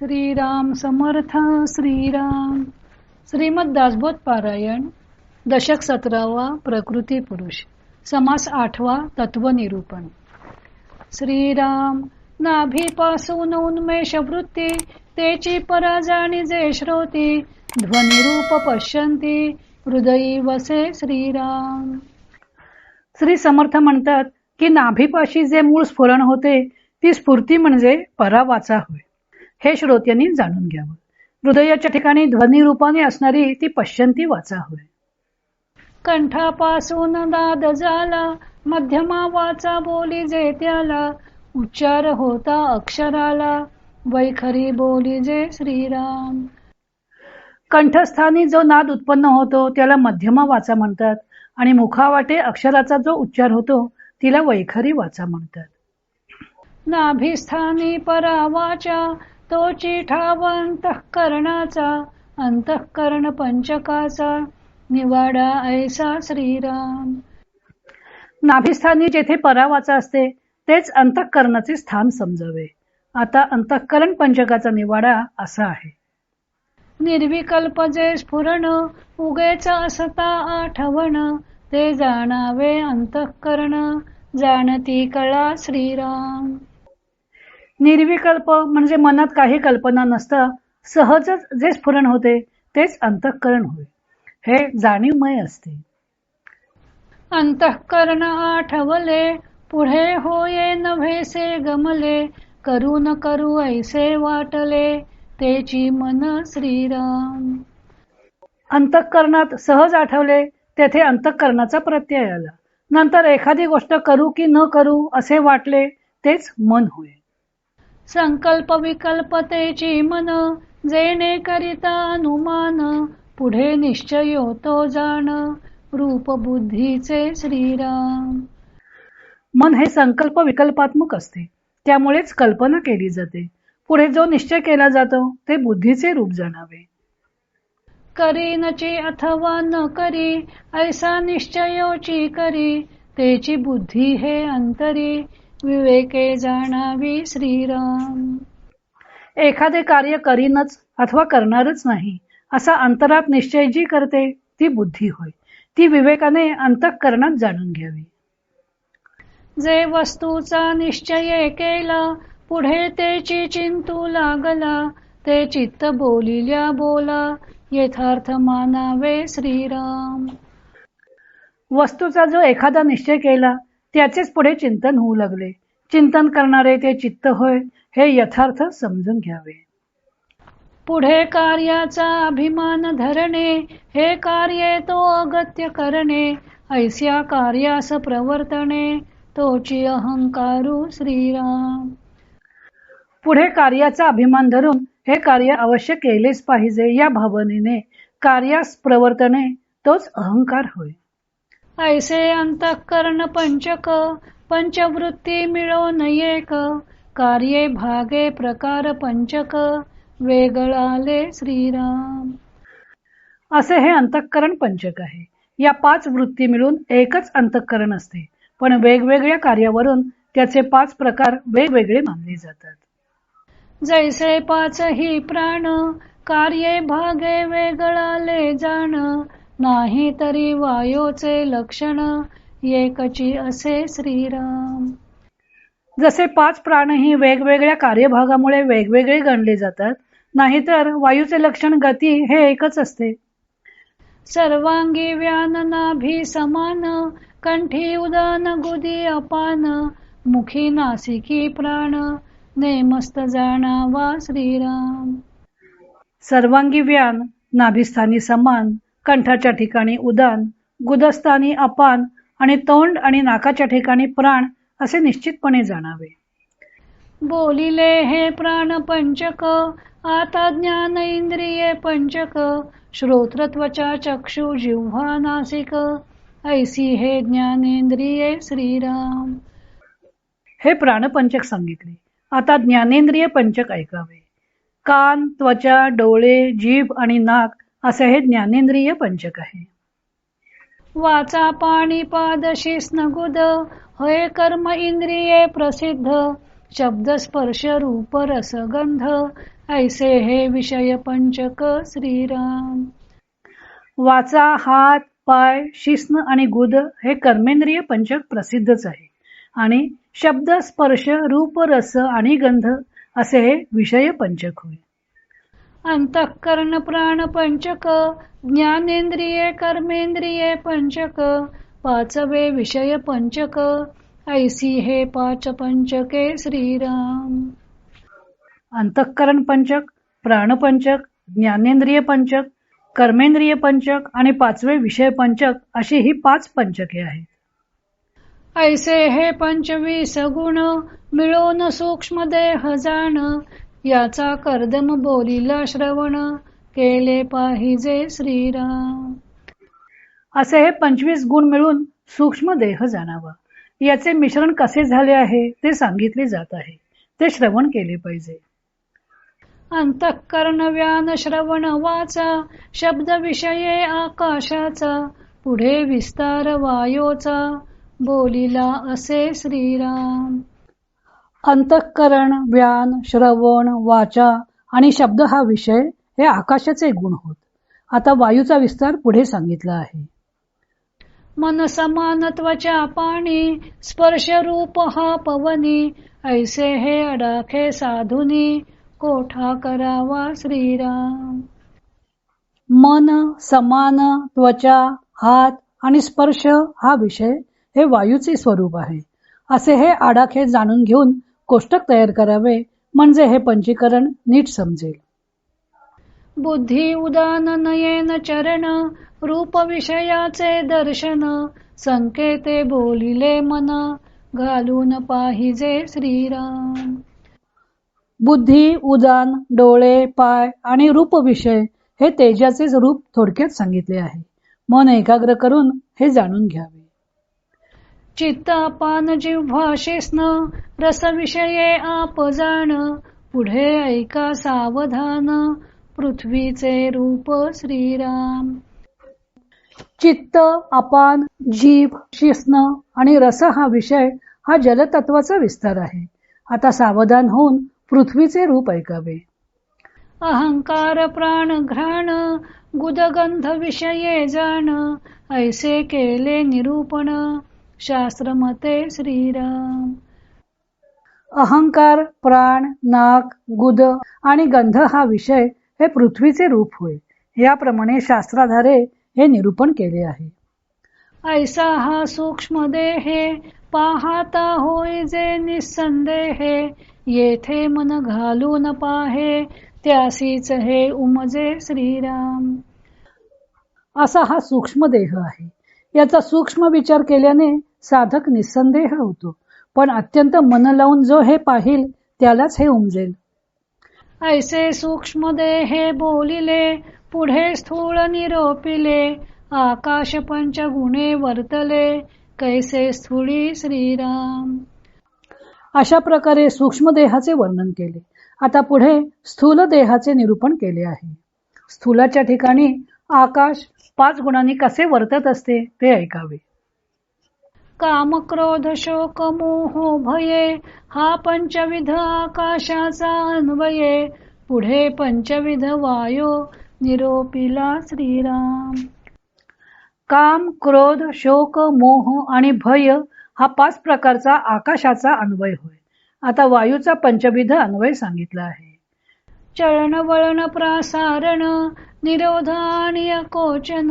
श्रीराम समर्थ श्रीराम. श्रीमद दासबोध पारायण दशक सतरावा प्रकृती पुरुष. समास आठवा तत्व निरूपण श्रीराम नाभीपासून उन्मेष वृत्ती तेची पराजाणी जे श्रोती ध्वनिरूप पश्यंती हृदयी वसे श्रीराम. श्री समर्थ म्हणतात की नाभीपाशी जे मूळ स्फुरण होते ती स्फूर्ती म्हणजे परावाचा होय. हे श्रोत्यांनी जाणून घ्यावं. हृदयाच्या ठिकाणी ध्वनी रूपाने असणारी ती पश्यंती वाचा होय. कंठापासून दाद झाला मध्यमा वाचा बोली जे त्याला उच्चार होता अक्षराला वैखरी बोली जे श्रीराम. कंठस्थानी जो नाद उत्पन्न होतो त्याला मध्यमा वाचा म्हणतात आणि मुखावाटे अक्षराचा जो उच्चार होतो तिला वैखरी वाचा म्हणतात. नाभिस्थानी परावाचा तोची ठाव अंतःकरणाचा अंतःकरण पंचकाचा निवाडा ऐसा श्रीराम. नाभिस्थानी जेथे परावाचा असते तेच अंतःकरणाचे स्थान समजावे. आता अंतःकरण पंचकाचा निवाडा असा आहे. निर्विकल्प जे स्फुरण उगेच असता आठवण ते जाणावे अंतःकरण जाणती कळा श्रीराम. निर्विकल्प म्हणजे मनात काही कल्पना नसता सहजच जे स्फुरण होते तेच अंतःकरण होय. हे जाणीवमय असते. अंतःकरण आठवले पुढे होये नव्हेसे गमले करू न करू ऐसे वाटले तेची मन श्रीराम. अंतःकरणात सहज आठवले तेथे अंतःकरणाचा प्रत्यय आला. नंतर एखादी गोष्ट करू की न करू असे वाटले तेच मन होय. संकल्प विकल्पतेची मन जेणे करिता अनुमान पुढे निश्चय होतो जाण. रूप बुद्धीचे श्रीराम. मन हे संकल्प विकल्पात्मक असते त्यामुळेच कल्पना केली जाते. पुढे जो निश्चय केला जातो ते बुद्धीचे रूप जाणावे. करीनची अथवा न करी ऐसा निश्चयोची करी तेची बुद्धी हे अंतरी. विवेके जाणावी श्रीराम. एखादे कार्य करीनच अथवा करणारच नाही असा अंतरात निश्चय जी करते ती बुद्धी होय. ती विवेकाने अंतःकरणात जाणून घ्यावी. जे वस्तूचा निश्चय केला पुढे तेची चिंतू लागला ते चित्त बोलिल्या बोला यथार्थ मानावे श्रीराम. वस्तूचा जो एखादा निश्चय केला त्याचेच पुढे चिंतन होऊ लागले. चिंतन करणारे ते चित्त होय हे यथार्थ समजून घ्यावे. पुढे कार्याचा अभिमान धरणे हे कार्य तो अगत्य करणे ऐस्या कार्यास प्रवर्तने तोची अहंकारू श्रीराम. पुढे कार्याचा अभिमान धरून हे कार्य अवश्य केलेच पाहिजे या भावनेने कार्यास प्रवर्तने तोच अहंकार होय. ऐसे अंतःकरण पंचक पंचवृत्ती मिळो एक. कार्ये भागे प्रकार पंचक वेगळाले श्रीराम. असे हे अंतःकरण पंचक आहे. या पाच वृत्ती मिळून एकच अंतःकरण असते. पण वेगवेगळ्या कार्यावरून त्याचे पाच प्रकार वेगवेगळे मानले जातात. जैसे पाच ही प्राण कार्ये भागे वेगळाले जाण नाही तरी वायोचे लक्षण एकची असे श्रीराम. जसे पाच प्राणही वेगवेगळ्या कार्यभागामुळे वेगवेगळे गणले जातात नाहीतर वायूचे लक्षण गती हे एकच असते. सर्वांगी व्यान नाभी समान कंठी उदान गुदी अपान मुखी नासिकी प्राण नेमस्त जाणावा श्रीराम. सर्वांगी व्यान नाभिस्थानी समान कंठाच्या ठिकाणी उदान गुदस्थानी अपान आणि तोंड आणि नाकाच्या ठिकाणी प्राण असे निश्चितपणे जाणावे. बोलिले हे प्राण पंचक आता ज्ञान इंद्रिये पंचक श्रोत्रत्वचा चक्षु जिव्हा नासिक ऐसी हे ज्ञानेंद्रिये श्रीराम. हे प्राणपंचक सांगितले. आता ज्ञानेंद्रिय पंचक ऐकावे. कान त्वचा डोळे जीभ आणि नाक असे हे ज्ञानेंद्रिय पंचक आहे. वाचा पाणी पादशी स्नगुद होय कर्म इंद्रिये प्रसिद्ध शब्द स्पर्श रूप रस गंध ऐसे हे विषय पंचक श्रीराम. वाचा हात पाय शिस्न आणि गुद हे कर्मेंद्रिय पंचक प्रसिद्धच आहे. आणि शब्द स्पर्श रूप रस आणि गंध असे हे विषय पंचक होय. अंतःकरण प्राण पंचक ज्ञानेंद्रिये कर्मेंद्रिये पंचक पाचवे विषय पंचक ऐसी हे पाच पंचके श्रीराम. अंतःकरण पंचक प्राणपंचक ज्ञानेंद्रिय पंचक कर्मेंद्रिय पंचक आणि पाचवे विषय पंचक अशी ही पाच पंचके आहेत. ऐसे हे पंचवीस गुण मिळून सूक्ष्म देह जाण याचा कर्दम बोलिला श्रवण केले पाहिजे श्रीराम. असे हे पंचवीस गुण मिळून सूक्ष्म देह जाणावा. याचे मिश्रण कसे झाले आहे ते सांगितले जात आहे. ते श्रवण केले पाहिजे. अंतःकरण व्यान श्रवण वाचा शब्द विषये आकाशाचा पुढे विस्तार वायोचा बोलिला असे श्रीराम. अंतःकरण व्यान श्रवण वाचा आणि शब्द हा विषय हे आकाशाचे गुण होत. आता वायूचा विस्तार पुढे सांगितला आहे. मन समानत्वाच्या पाणी स्पर्श रूप हा पवनी ऐसे हे अडाखे साधुनी कोठा करावा श्रीराम. मन समान त्वचा हात आणि स्पर्श हा विषय हे वायूचे स्वरूप आहे. असे हे आडाखे जाणून घेऊन कोष्टक तयार करावे म्हणजे हे पंचीकरण नीट समजेल. बुद्धी उदान नयन चरण रूप विषयाचे दर्शन संकेते बोलिले मन घालून पाहिजे श्रीराम. बुद्धी उदान डोळे पाय आणि रूप विषय हे तेजाचे रूप थोडक्यात सांगितले आहे. मन एकाग्र करून हे जाणून घ्यावे. चित्त पान जिव्हा शिस्न रस विषये आप जाण. पुढे ऐका सावधान पृथ्वीचे रूप श्रीराम. चित्त अपान जीभ शिस्न आणि रस हा विषय हा जलतत्वाचा विस्तार आहे. आता सावधान होऊन पृथ्वीचे रूप ऐकावे. अहंकार प्राण घ्राण गुदगंध विषये जाण. ऐसे केले निरूपण. शास्त्र मते श्रीराम. अहंकार प्राण नाक गुद आणि गंध हा विषय हे पृथ्वीचे रूप होय. याप्रमाणे शास्त्राधारे हे निरूपण केले आहे. ऐसा हा सूक्ष्म देहे पाहता होय जे निसंदेहे. येथे मन घालून पाहे त्यासीच हे उमजे श्रीराम. असा हा सूक्ष्म देह आहे. याचा सूक्ष्म विचार केल्याने साधक निसंदेह होतो. पण अत्यंत मन लावून जो हे पाहिल त्यालाच हे उमजेल. ऐसे सूक्ष्म देहे बोलिले पुढे स्थूळ निरोपिले आकाश पंचगुणे वर्तले कैसे स्थूळी श्रीराम? अशा प्रकारे सूक्ष्म देहाचे वर्णन केले. आता पुढे स्थूल देहाचे निरूपण केले आहे. स्थूलाच्या ठिकाणी आकाश पाच गुणांनी कसे वर्तत असते ते ऐकावे. काम क्रोध शोक मोह भये हा पंचविध आकाशाचा अन्वये पुढे पंचविध वायो निरोपिला श्रीराम. काम क्रोध शोक मोह आणि भय हा पाच प्रकारचा आकाशाचा अन्वय होय. आता वायूचा पंचविध अन्वय सांगितला आहे. चळण वळण प्रासारण निरोधानिय कोचन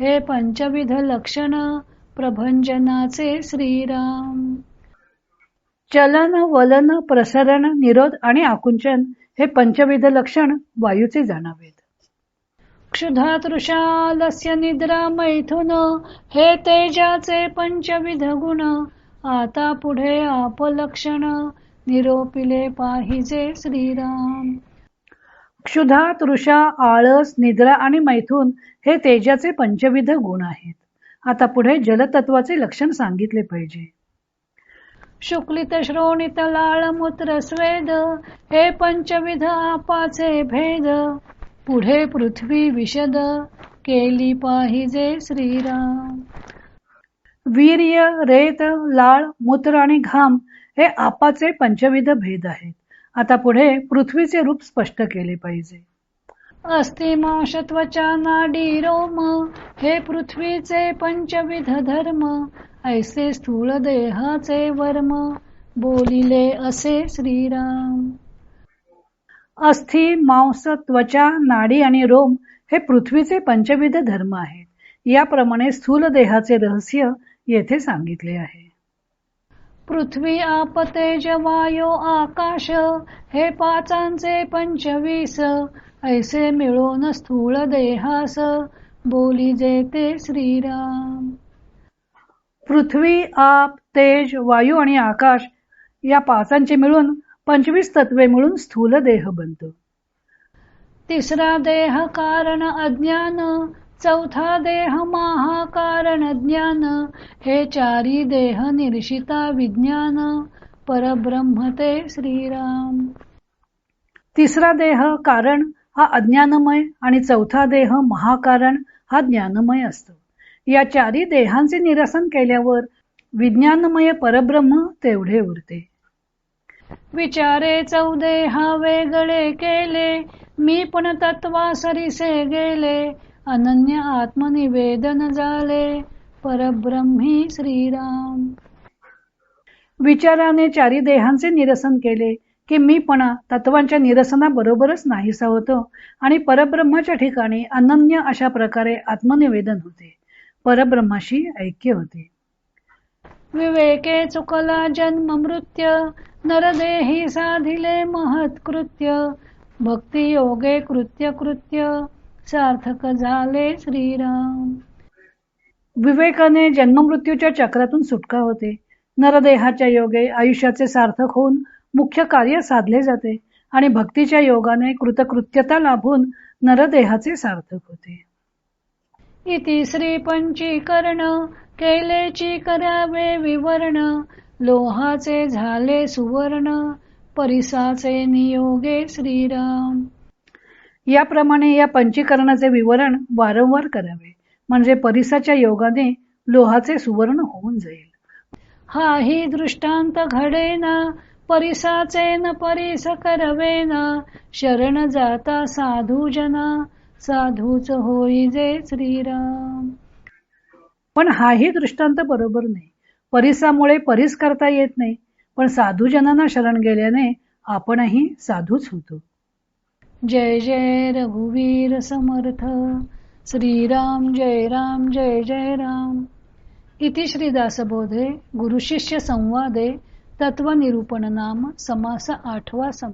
हे पंचविध लक्षण प्रभंजनाचे श्रीराम. चलन वलन प्रसरण निरोध आणि आकुंचन हे पंचविध लक्षण वायूचे जाणावेत. क्षुधा तृषालस्य निद्रा मैथुन हे तेजाचे पंचविध गुण आता पुढे आपलक्षण निरोपिले पाहिजे श्रीराम. क्षुधा तृषा आळस निद्रा आणि मैथून हे तेजाचे पंचविध गुण आहेत. आता पुढे जलतत्वाचे लक्षण सांगितले पाहिजे. शुक्लित श्रोणित लाळ मूत्र स्वेद हे पंचविध आपाचे भेद. पुढे पृथ्वी विशद केली पाहिजे श्रीराम. वीर्य रेत लाळ मूत्र आणि घाम हे आपाचे पंचविध भेद आहेत. आता पुढे पृथ्वीचे रूप स्पष्ट केले पाहिजे. अस्ति त्वचा नाडी रोम हे पृथ्वीचे पंचविध धर्म ऐसे स्थूल देहाचे वर्म बोलिले असे श्रीराम. अस्थि मांस त्वचा नाडी आणि रोम हे पृथ्वीचे पंचविध धर्म आहेत. याप्रमाणे स्थूल देहाचे रहस्य येथे सांगितले आहे. पृथ्वी आपते जवायो आकाश हे पाचांचे पंचवीस. ऐसे मिळून स्थूल देहास बोली जेते श्रीराम. पृथ्वी आप तेज वायू आणि आकाश या पाचांचे मिळून पंचवीस तत्वे मिळून स्थूल देह बनतो. तिसरा देह कारण अज्ञान चौथा देह महाकारण ज्ञान हे चारी देह निर्शिता विज्ञान. परब्रह्म ते श्रीराम. तिसरा देह कारण हा अज्ञानमय आणि चौथा देह महाकारण हा ज्ञानमय असतो. या चारी देहांचे निरसन केल्यावर विज्ञानमय परब्रह्म तेवढे उरते. विचारे चौदेहा वेगळे केले मी पण तत्वा सरीसे गेले अनन्य आत्मनिवेदन झाले परब्रह्मी श्रीराम. विचाराने चारी देहांचे निरसन केले की मीपणा तत्वांच्या निरसनाबरोबरच नाहीसा होतो आणि परब्रह्माच्या ठिकाणी अनन्य अशा प्रकारे आत्मनिवेदन होते. परब्रह्माशी ऐक्य होते. विवेके चुकला जन्म मृत्य नरदेही साधिले महत्कृत्य भक्ती योगे कृत्य कृत्य. सार्थक झाले श्रीराम. विवेकाने जन्ममृत्यूच्या चक्रातून सुटका होते. नरदेहाच्या योगे आयुष्याचे सार्थक होऊन मुख्य कार्य साधले जाते आणि भक्तीच्या योगाने कृतकृत्यता लाभून नरदेहाचे सार्थक होते. इति श्री पंचीकरण केलेची करावे विवरण लोहाचे झाले सुवर्ण परिसाचे नियोगे श्रीराम. याप्रमाणे या पंचीकरणाचे विवरण वारंवार करावे. म्हणजे परिसाच्या योगाने लोहाचे सुवर्ण होऊन जाईल. हा ही दृष्टांत घडेना परिसाचे न परिस करवेना शरण जाता साधू जना साधूच होई जे श्रीराम. पण हाही दृष्टांत बरोबर नाही. परिसामुळे परिस करता येत नाही. पण साधूजनांना शरण गेल्याने आपणही साधूच होतो. जय जय रघुवीर समर्थ. श्रीराम जय राम जय जय राम. इति श्रीदासबोधे गुरुशिष्य संवादे तत्वनिरूपण नाम समास आठवा सम